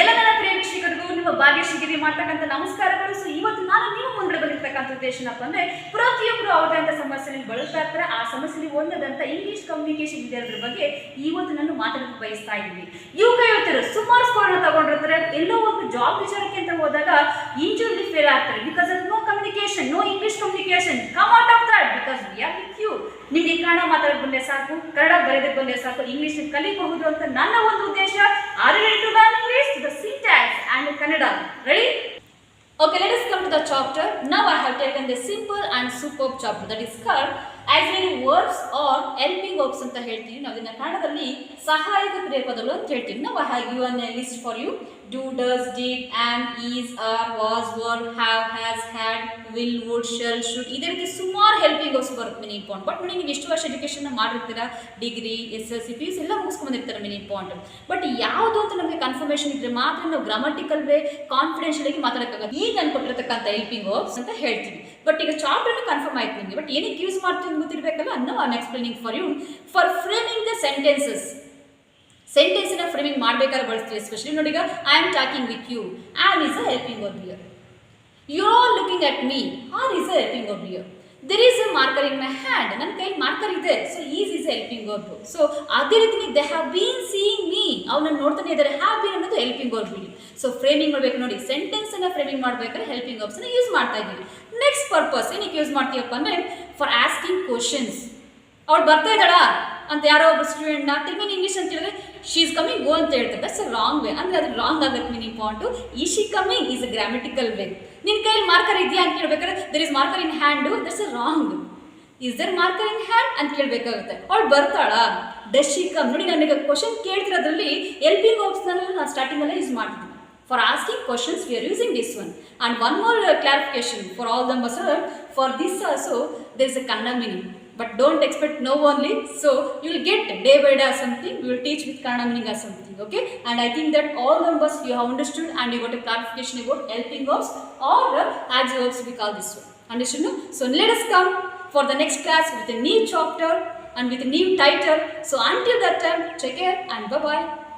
ಎಲ್ಲ ನನ್ನ ಪ್ರಿಯ ವೀಕ್ಷಕರಿಗೂ ನಿಮ್ಮ ಭಾಗ್ಯಶ್ರೀಗಿರಿ ಮಾಡ್ತಕ್ಕಂಥ ನಮಸ್ಕಾರಗಳು. ಸೊ ಇವತ್ತು ನಾನು ನೀವು ಮುಂದೆ ಬಂದಿರ್ತಕ್ಕಂಥ ಉದ್ದೇಶ ಏನಪ್ಪ ಅಂದ್ರೆ ಪ್ರತಿಯೊಬ್ಬರು ಅವ್ರದಂತ ಸಮಸ್ಯೆಯಲ್ಲಿ ಬಳಸ್ತಾ ಇರ್ತಾರೆ. ಆ ಸಮಸ್ಯೆಯಲ್ಲಿ ಒಂದದಂತ ಇಂಗ್ಲಿಷ್ ಕಮ್ಯುನಿಕೇಶನ್ ಇದೆ ಅದ್ರ ಬಗ್ಗೆ ಇವತ್ತು ನಾನು ಮಾತಾಡಲು ಬಯಸ್ತಾ ಇದ್ದೀನಿ. ಯುವಕ ಯುವತಿಯರು ಸುಮಾರು ಸ್ಕೋರ್ನ ತಗೊಂಡಿರ್ತಾರೆ. ಎಲ್ಲೋ ಒಂದು ಜಾಬ್ ವಿಚಾರಕ್ಕೆ ಅಂತ ಹೋದಾಗ ಇಂಟರ್ವ್ಯೂ ಫೇಲ್ ಆಗ್ತಾರೆ. Because of no communication no English communication come out of that because we with you ನಿಮಗೆ ಕನ್ನಡ ಮಾತಾಡೋಕೆ ಬಂದ್ರೆ ಸಾಕು ಕನ್ನಡ ಬರೆದಕ್ಕೆ ಬಂದ್ರೆ ಸಾಕು ಇಂಗ್ಲಿಷ್ ಕಲಿಬಹುದು ಅಂತ ನನ್ನ ಒಂದು ಉದ್ದೇಶ. Or to learn English the syntax and Kannada ready Okay, let come come to the chapter. Now I have taken simple simple and chapter chapter. That is called auxiliary verbs or helping verbs ಅಂತ ಹೇಳ್ತೀವಿ. ನಾವು ಇದನ್ನ ಕನ್ನಡದಲ್ಲಿ ಸಹಾಯಕ ಕ್ರಿಯಾಪದಗಳು ಅಂತ ಹೇಳ್ತೀವಿ. ನಾವು I have given a list for you do does, did, am, is, are, was, were, have, has, had, will, would, shall, should. ಇದೇ ರೀತಿ ಸುಮಾರು ಹೆಲ್ಪಿಂಗ್ ವರ್ಬ್ಸ್ ಬರುತ್ತೆ ಮಿನಿ ಪಾಯಿಂಟ್ ಬಟ್ ನೀವು ಎಷ್ಟು ವರ್ಷ education ಮಾಡಿರ್ತೀರಾ? Degree S L C P use ಎಲ್ಲ ಮುಗಿಸ್ಕೊಂಡಿರ್ತಾರೆ mini point but ಯಾವುದು ಅಂತ ನಮಗೆ ಕನ್ಫರ್ಮೇಷನ್ ಇದ್ರೆ ಮಾತ್ರ ನಾವು ಗ್ರಾಮಟಿಕಲ್ ವೇ ಕಾನ್ಫಿಡೆನ್ಷಿಯಲ್ ಆಗಿ ಮಾತಾಡೋಕ್ಕಾಗತ್ತೆ ಈಗ ನಾನು ಕೊಟ್ಟಿರ್ತಕ್ಕಂಥ ಹೆಲ್ಪಿಂಗ್ ವರ್ಬ್ಸ್ ಅಂತ ಹೇಳ್ತೀವಿ ಬಟ್ ಈಗ ಚಾಪ್ಟರ್ ಕನ್ಫರ್ಮ್ ಆಯ್ತು ನಿಮಗೆ. ಬಟ್ ಏನಕ್ಕೆ ಯೂಸ್ ಮಾಡ್ತೀನಿ ಗೊತ್ತಿರಬೇಕಲ್ಲ? ಅನ್ನೋ I explaining for you for framing the sentences ಸೆಂಟೆನ್ಸ್ನ framing ಮಾಡಬೇಕಾದ್ರೆ ಬಳಸ್ತೀವಿ ಎಸ್ಪೆಷಲಿ ನೋಡಿ ಈಗ I am talking with you am is a helping verb here you are looking at me are is a helping verb here there is a marker in my hand ನನ್ನ ಕೈ marker ಇದೆ. So is is helping verb so ಅದೇ ರೀತಿ they have been seeing me ಅವ್ರನ್ನ ನೋಡ್ತಾನೆ ಇದ್ದಾರೆ. Have bean ಅನ್ನೋದು helping verb so framing ಮಾಡಬೇಕು ನೋಡಿ. ಸೆಂಟೆನ್ಸ್ ಅನ್ನ ಫ್ರೇಮಿಂಗ್ ಮಾಡಬೇಕಾದ್ರೆ ಹೆಲ್ಪಿಂಗ್ ವರ್ಬ್ಸ್ ಅನ್ನ ಯೂಸ್ ಮಾಡ್ತಾ ಇದ್ದೀವಿ. ನೆಕ್ಸ್ಟ್ ಪರ್ಪಸ್ ಏನಕ್ಕೆ ಯೂಸ್ ಮಾಡ್ತೀವಪ್ಪ ಅಂದ್ರೆ ಫಾರ್ ಆಸ್ಕಿಂಗ್ ಕ್ವಶನ್ಸ್ ಅವ್ಳು ಬರ್ತಾ ಇದ್ದಾಳ? ಅಂತ ಯಾರೋ ಒಬ್ಬ ಸ್ಟೂಡೆಂಟ್ನ ತಿರ್ಗಿ ಇಂಗ್ಲೀಷ್ ಅಂತ ಹೇಳಿದ್ರೆ ಶಿ ಇಸ್ ಕಮಿಂಗ್ ಗೋ ಅಂತ ಹೇಳ್ತಾರೆ ದಟ್ಸ್ ರಾಂಗ್ ವೇ ಅಂದರೆ ಅದು ರಾಂಗ್ ಆಗುತ್ತೆ ಮೀನಿಂಗ್ ಪಾಯಿಂಟು ಈ she coming is a grammatical way ನಿನ್ನ ಕೈಯಲ್ಲಿ ಮಾರ್ಕರ್ ಇದೆಯಾ ಅಂತ ಕೇಳಬೇಕಾದ್ರೆ there is marker in hand that's a wrong is there marker in hand ಅಂತ ಕೇಳಬೇಕಾಗುತ್ತೆ. ಅವಳು ಬರ್ತಾಳ? ಡಸ್ ಶಿ ಕಮ್ ನೋಡಿ ನನಗೆ ಕ್ವಶನ್ ಕೇಳ್ತಿರೋದ್ರಲ್ಲಿ ಎಲ್ಪಿಂಗ್ ವರ್ಬ್ಸ್ನೆಲ್ಲ ನಾನು ಸ್ಟಾರ್ಟಿಂಗಲ್ಲೇ ಯೂಸ್ ಮಾಡ್ತೀನಿ for asking questions we are using this one and one more clarification for all them sir for this also there is a Kannada meaning but don't expect no only. So you will get day by day something. We will teach with kannada meaning as something okay? And i think that all numbers you have understood and you got a clarification about helping verbs or uh, we call this one. Understood no? so let us come for the next class with a new chapter and with a new title. So until that time take care and bye bye